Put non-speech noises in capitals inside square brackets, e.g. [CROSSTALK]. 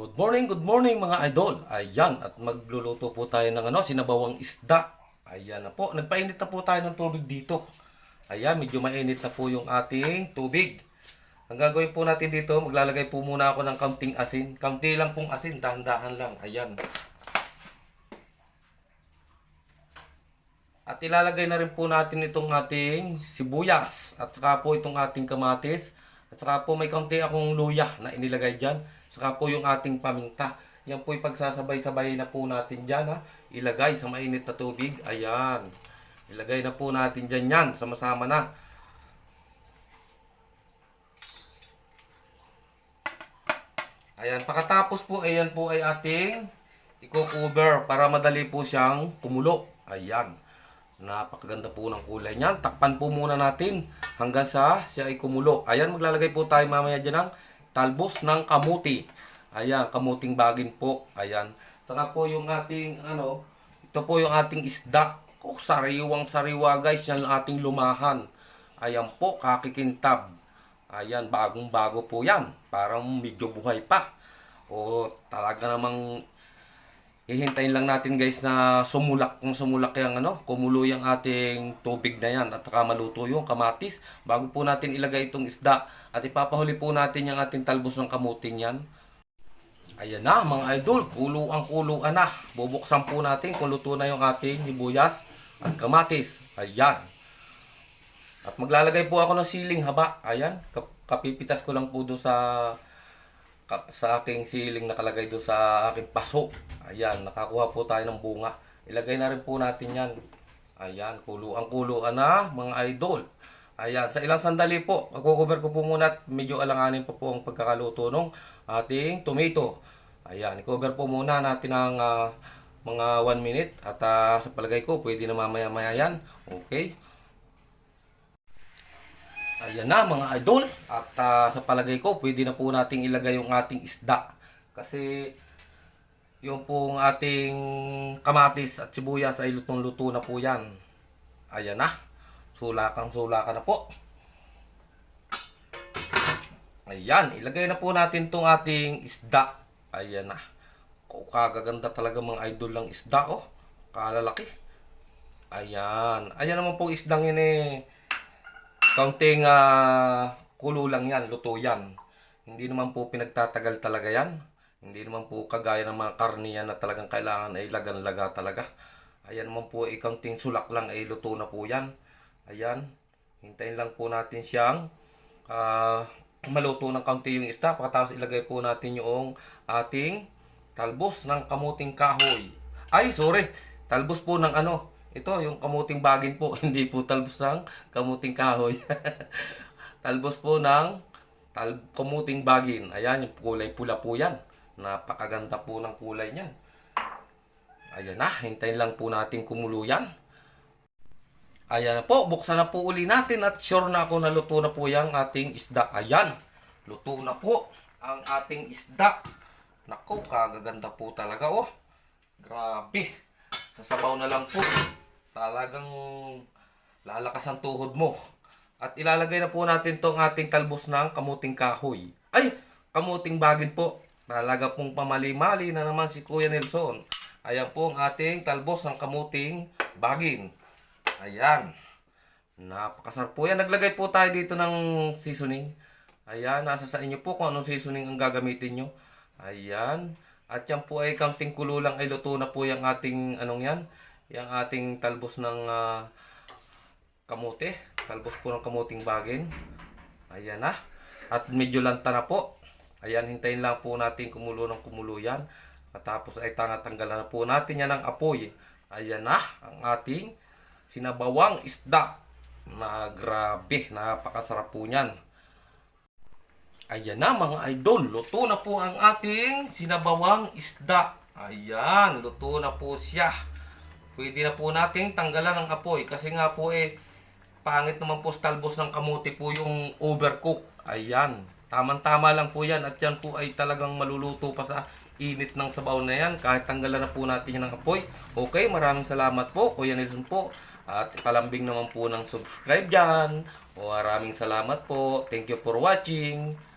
Good morning, good morning mga idol. Ayan, at magluluto po tayo ng ano, sinabawang isda. Ayan na po, nagpainit na po tayo ng tubig dito. Ayan, medyo mainit na po yung ating tubig. Ang gagawin po natin dito, maglalagay po muna ako ng kaunting asin. Kaunti lang pong asin, dahan-dahan lang. Ayan. At ilalagay na rin po natin itong ating sibuyas. At saka po itong ating kamatis. At saka po may kaunti akong luya na inilagay dyan. Saka po yung ating paminta. Yan po ipagsasabay-sabay na po natin dyan ha. Ilagay sa mainit na tubig. Ayan. Ilagay na po natin dyan yan. Sama-sama na. Ayan. Pagkatapos po, ayan po ay ating i-cover para madali po siyang kumulo. Ayan. Napakaganda po ng kulay niyan. Takpan po muna natin hanggang sa siya ay kumulo. Ayan, maglalagay po tayo mamaya dyan ng talbos ng kamuti. Ayan, kamuting bagin po. Ayan. Saka po yung ating, ano, ito po yung ating isda. Oh, sariwang sariwa guys. Yan ang ating lumahan. Ayan po, kakikintab. Ayan, bagong bago po yan. Parang medyo buhay pa. O talaga namang Hihintayin lang natin guys na sumulak kung sumulak yung ano, kumulo yung ating tubig na yan at saka yung kamatis bago po natin ilagay itong isda at ipapahuli po natin yung ating talbos ng kamuting yan. Ayan na mga idol, kulo ang kuloan na. Bubuksan po natin kung na yung ating sibuyas at kamatis. Ayan. At maglalagay po ako ng siling haba. Ayan, kap- kapipitas ko lang po doon sa sa aking siling nakalagay doon sa aking paso. Ayan, nakakuha po tayo ng bunga. Ilagay na rin po natin yan. Ayan, kulo ang kuluan na mga idol. Ayan, sa ilang sandali po, kukover ko po muna at medyo alanganin pa po ang pagkakaluto ng ating tomato. Ayan, i-cover po muna natin ang ah, mga 1 minute at ah, sa palagay ko pwede na mamaya-maya yan. Okay? Ayan na mga idol. At ah, sa palagay ko, pwede na po nating ilagay yung ating isda. Kasi yung pong ating kamatis at sibuyas ay lutong-luto na po yan. Ayan na. Sulakang sulakan na po. Ayan, ilagay na po natin tong ating isda. Ayan na. Kung kagaganda talaga mga idol ng isda, oh. Kalalaki. Ayan. Ayan naman po isdang yun eh. Kaunting ah, kulo lang yan, luto yan. Hindi naman po pinagtatagal talaga yan. Hindi naman po kagaya ng mga karne yan na talagang kailangan ay lagan-laga talaga. Ayan naman po, ay kaunting sulak lang ay luto na po yan. Ayan. Hintayin lang po natin siyang ah, maluto ng kaunti yung isda. Pagkatapos ilagay po natin yung ating talbos ng kamuting kahoy. Ay, sorry. Talbos po ng ano. Ito, yung kamuting bagin po. [LAUGHS] Hindi po talbos ng kamuting kahoy. [LAUGHS] talbos po ng tal kamuting bagin. Ayan, yung kulay pula po yan. Napakaganda po ng kulay niyan. Ayan na, hintayin lang po natin kumulo yan. Ayan na po, buksan na po uli natin at sure na ako na luto na po yung ating isda. Ayan, luto na po ang ating isda. Nako, kagaganda po talaga oh. Grabe. Sasabaw na lang po. Talagang lalakas ang tuhod mo. At ilalagay na po natin tong ating talbos ng kamuting kahoy. Ay, kamuting bagin po. Talaga pong pamali-mali na naman si Kuya Nelson. Ayan po ang ating talbos ng kamuting bagin. Ayan. Napakasarap po yan. Naglagay po tayo dito ng seasoning. Ayan, nasa sa inyo po kung anong seasoning ang gagamitin nyo. Ayan. At yan po ay kaunting kulo lang ay luto na po yung ating anong yan. Yung ating talbos ng ah, kamote. Talbos po ng kamuting bagin. Ayan na. At medyo lanta na po. Ayan, hintayin lang po natin kumulo ng kumulo yan. Katapos ay tangatanggalan na po natin yan ng apoy. Ayan na ang ating sinabawang isda. Na grabe, napakasarap po niyan. Ayan na mga idol, luto na po ang ating sinabawang isda. Ayan, luto na po siya. Pwede na po nating tanggalan ng apoy kasi nga po eh, pangit naman po sa talbos ng kamuti po yung overcook. Ayan, tamang-tama lang po yan at yan po ay talagang maluluto pa sa init ng sabaw na yan kahit tanggalan na po natin yan ng apoy. Okay, maraming salamat po, Kuya Nelson po. At palambing naman po ng subscribe dyan. O maraming salamat po. Thank you for watching.